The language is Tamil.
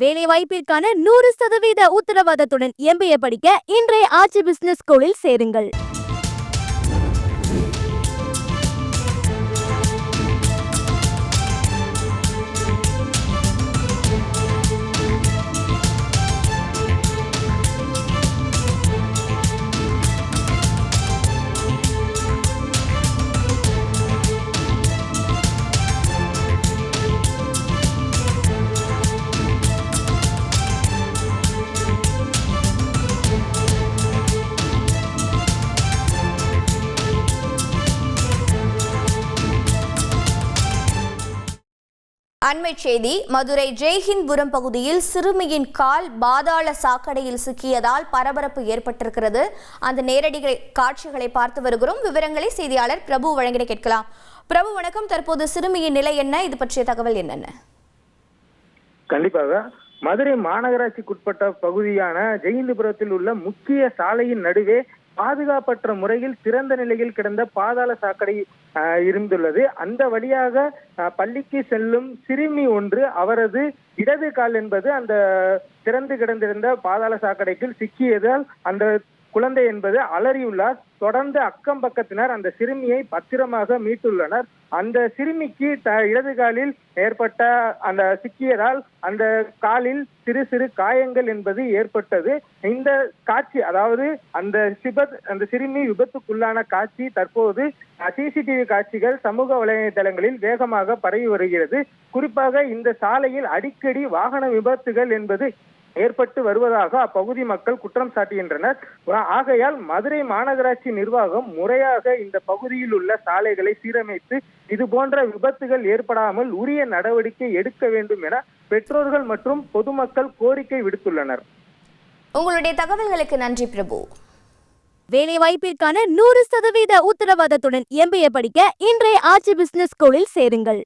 வேலை வாய்ப்பிற்கான நூறு சதவீத உத்தரவாதத்துடன் எம்பிஏ படிக்க இன்றைய ஆட்சி பிசினஸ் ஸ்கூலில் சேருங்கள். அண்மை செய்தி மதுரை ஜெய்ஹிந்த்புரம் பகுதியில் சிறுமியின் கால் பாதாள சாக்கடையில் சிக்கியதால் பரபரப்பு ஏற்பட்டிருக்கிறது. அந்த நேரடி காட்சிகளை பார்த்து வருகிறோம். விவரங்களை செய்தியாளர் பிரபு வழங்கிட கேட்கலாம். பிரபு வணக்கம். தற்போது சிறுமியின் நிலை என்ன? இது பற்றிய தகவல் என்னென்ன? கண்டிப்பாக. மதுரை மாநகராட்சிக்குட்பட்ட பகுதியான ஜெயந்திபுரத்தில் உள்ள முக்கிய சாலையின் நடுவே பாதுகாப்பற்ற முறையில் திறந்த நிலையில் கிடந்த பாதாள சாக்கடை இருந்துள்ளது. அந்த வழியாக பள்ளிக்கு செல்லும் சிறுமி ஒன்று அவரது இடது கால் என்பது அந்த திறந்து கிடந்திருந்த பாதாள சாக்கடைக்குள் சிக்கியதால் அந்த குழந்தை என்பது அலறியுள்ளார். தொடர்ந்து அக்கம் பக்கத்தினர் அந்த சிறுமியை பத்திரமாக மீட்டுள்ளனர். அந்த சிறுமிக்கு த இடது காலில் ஏற்பட்ட அந்த சிக்கியதால் அந்த காலில் சிறு சிறு காயங்கள் என்பது ஏற்பட்டது. இந்த காட்சி அதாவது அந்த சிபத் அந்த சிறுமி விபத்துக்குள்ளான காட்சி தற்போது சிசிடிவி காட்சிகள் சமூக வலைதளங்களில் வேகமாக பரவி வருகிறது. குறிப்பாக இந்த சாலையில் அடிக்கடி வாகன விபத்துகள் என்பது ஏற்பட்டு வருவதாக அப்பகுதி மக்கள் குற்றம் சாட்டுகின்றனர். ஆகையால் மதுரை மாநகராட்சி நிர்வாகம் முறையாக இந்த பகுதியில் உள்ள சாலைகளை சீரமைத்து இது போன்ற விபத்துகள் ஏற்படாமல் உரிய நடவடிக்கை எடுக்க வேண்டும் என பெற்றோர்கள் மற்றும் பொதுமக்கள் கோரிக்கை விடுத்துள்ளனர். உங்களுடைய தகவல்களுக்கு நன்றி பிரபு. வேலை வாய்ப்பிற்கான நூறு சதவீத உத்தரவாதத்துடன் எம்பிஏ படிக்க இன்றைய ஆட்சி பிசினஸ் ஸ்கூலில் சேருங்கள்.